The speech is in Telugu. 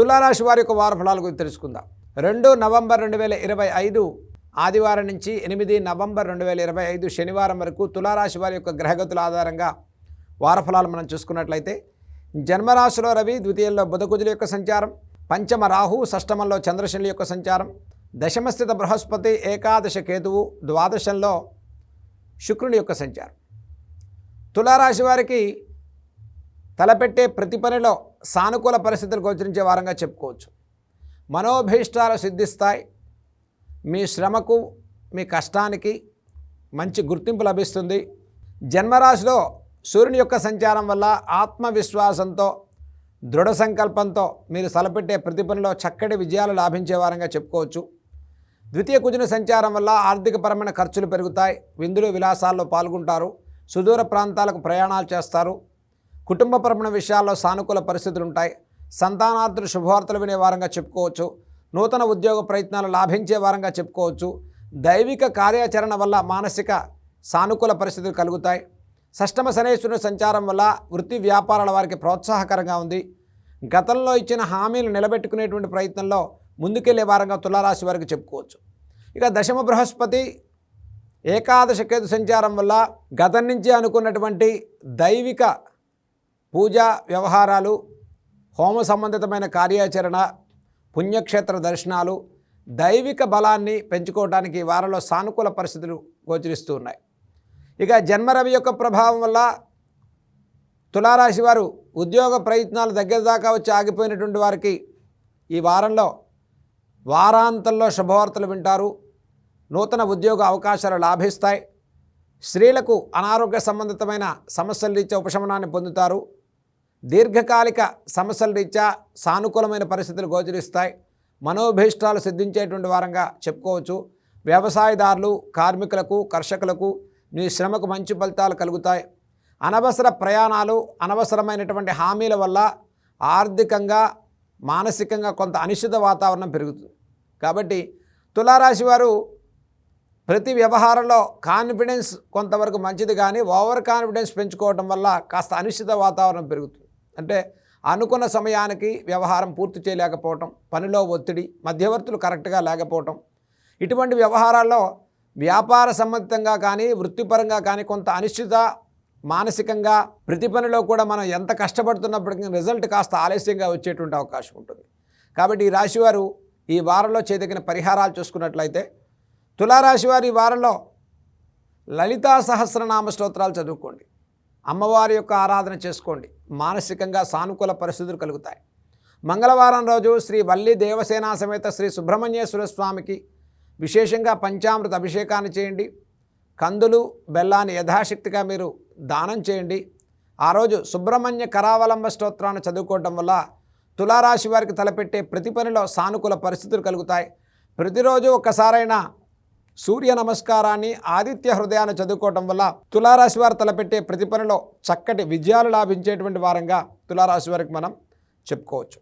తులారాశి వారి యొక్క వార ఫలాల గురించి తెలుసుకుందాం. రెండు నవంబర్ రెండు వేల ఇరవై ఐదు ఆదివారం నుంచి ఎనిమిది నవంబర్ రెండు వేల ఇరవై ఐదు శనివారం వరకు తులారాశి వారి యొక్క గ్రహగతుల ఆధారంగా వారఫలాలు మనం చూసుకున్నట్లయితే జన్మరాశిలో రవి ద్వితీయంలో బుధకుజుల యొక్క సంచారం పంచమ రాహు షష్టమంలో చంద్రశనుల యొక్క సంచారం దశమస్థిత బృహస్పతి ఏకాదశ కేతువు ద్వాదశంలో శుక్రుని యొక్క సంచారం. తులారాశి వారికి తలపెట్టే ప్రతి పనిలో సానుకూల పరిస్థితులు గోచరించే వారంగా చెప్పుకోవచ్చు. మనోభీష్టాలు సిద్ధిస్తాయి. మీ శ్రమకు మీ కష్టానికి మంచి గుర్తింపు లభిస్తుంది. జన్మరాశిలో సూర్యుని యొక్క సంచారం వల్ల ఆత్మవిశ్వాసంతో దృఢ సంకల్పంతో మీరు తలపెట్టే ప్రతి పనిలో చక్కటి విజయాలు లాభించే వారంగా చెప్పుకోవచ్చు. ద్వితీయ కుజుని సంచారం వల్ల ఆర్థికపరమైన ఖర్చులు పెరుగుతాయి. విందులు విలాసాల్లో పాల్గొంటారు. సుదూర ప్రాంతాలకు ప్రయాణాలు చేస్తారు. కుటుంబపరమైన విషయాల్లో సానుకూల పరిస్థితులు ఉంటాయి సంతానార్థులు శుభవార్తలు వినే వారంగా చెప్పుకోవచ్చు. నూతన ఉద్యోగ ప్రయత్నాలు లాభించే వారంగా చెప్పుకోవచ్చు. దైవిక కార్యాచరణ వల్ల మానసిక సానుకూల పరిస్థితులు కలుగుతాయి. షష్టమ శనేశ్వరుని సంచారం వల్ల వృత్తి వ్యాపారాల వారికి ప్రోత్సాహకరంగా ఉంది. గతంలో ఇచ్చిన హామీలు నిలబెట్టుకునేటువంటి ప్రయత్నంలో ముందుకెళ్ళే వారంగా తులారాశి వారికి చెప్పుకోవచ్చు. ఇక దశమ బృహస్పతి ఏకాదశ కేతు సంచారం వల్ల గతం నుంచి అనుకున్నటువంటి దైవిక పూజా వ్యవహారాలు హోమ సంబంధితమైన కార్యాచరణ పుణ్యక్షేత్ర దర్శనాలు దైవిక బలాన్ని పెంచుకోవడానికి వారిలో సానుకూల పరిస్థితులు గోచరిస్తూ ఉన్నాయి. ఇక జన్మరవి యొక్క ప్రభావం వల్ల తులారాశి వారు ఉద్యోగ ప్రయత్నాలు దగ్గర దాకా వచ్చి ఆగిపోయినటువంటి వారికి ఈ వారంలో వారాంతంలో శుభవార్తలు వింటారు. నూతన ఉద్యోగ అవకాశాలు లాభిస్తాయి. స్త్రీలకు అనారోగ్య సంబంధితమైన సమస్యల రీత్యా ఉపశమనాన్ని పొందుతారు. దీర్ఘకాలిక సమస్యల రీత్యా సానుకూలమైన పరిస్థితులు గోచరిస్తాయి. మనోభీష్టాలు సిద్ధించేటువంటి వారంగా చెప్పుకోవచ్చు. వ్యవసాయదారులు కార్మికులకు కర్షకులకు మీ శ్రమకు మంచి ఫలితాలు కలుగుతాయి. అనవసర ప్రయాణాలు అనవసరమైనటువంటి హామీల వల్ల ఆర్థికంగా మానసికంగా కొంత అనిశ్చిత వాతావరణం పెరుగుతుంది కాబట్టి తులారాశి వారు ప్రతి వ్యవహారంలో కాన్ఫిడెన్స్ కొంతవరకు మంచిది కానీ ఓవర్ కాన్ఫిడెన్స్ పెంచుకోవడం వల్ల కాస్త అనిశ్చిత వాతావరణం పెరుగుతుంది. అంటే అనుకున్న సమయానికి వ్యవహారం పూర్తి చేయలేకపోవటం పనిలో ఒత్తిడి మధ్యవర్తులు కరెక్ట్గా లేకపోవటం. ఇటువంటి వ్యవహారాల్లో వ్యాపార సంబంధితంగా కానీ వృత్తిపరంగా కానీ కొంత అనిశ్చిత మానసికంగా ప్రతి పనిలో కూడా మనం ఎంత కష్టపడుతున్నప్పటికీ రిజల్ట్ కాస్త ఆలస్యంగా వచ్చేటువంటి అవకాశం ఉంటుంది. కాబట్టి ఈ రాశివారు ఈ వారంలో చేదగిన పరిహారాలు చూసుకున్నట్లయితే తులారాశి వారి ఈ వారంలో లలితా సహస్రనామ స్తోత్రాలు చదువుకోండి. అమ్మవారి యొక్క ఆరాధన చేసుకోండి. మానసికంగా సానుకూల పరిస్థితులు కలుగుతాయి. మంగళవారం రోజు శ్రీ వల్లి దేవసేనా సమేత శ్రీ సుబ్రహ్మణ్యేశ్వర స్వామికి విశేషంగా పంచామృత అభిషేకాన్ని చేయండి. కందులు బెల్లాన్ని యథాశక్తిగా మీరు దానం చేయండి. ఆ రోజు సుబ్రహ్మణ్య కరావలంబ స్తోత్రాన్ని చదువుకోవటం వల్ల తులారాశి వారికి తలపెట్టే ప్రతి పనిలో సానుకూల పరిస్థితులు కలుగుతాయి. ప్రతిరోజు ఒక్కసారైనా సూర్య నమస్కారాన్ని ఆదిత్య హృదయాన్ని చదువుకోవటం వల్ల తులారాశి వారు తలపెట్టే ప్రతి పనిలో చక్కటి విజయాలు లాభించేటువంటి వారంగా తులారాశి వారికి మనం చెప్పుకోవచ్చు.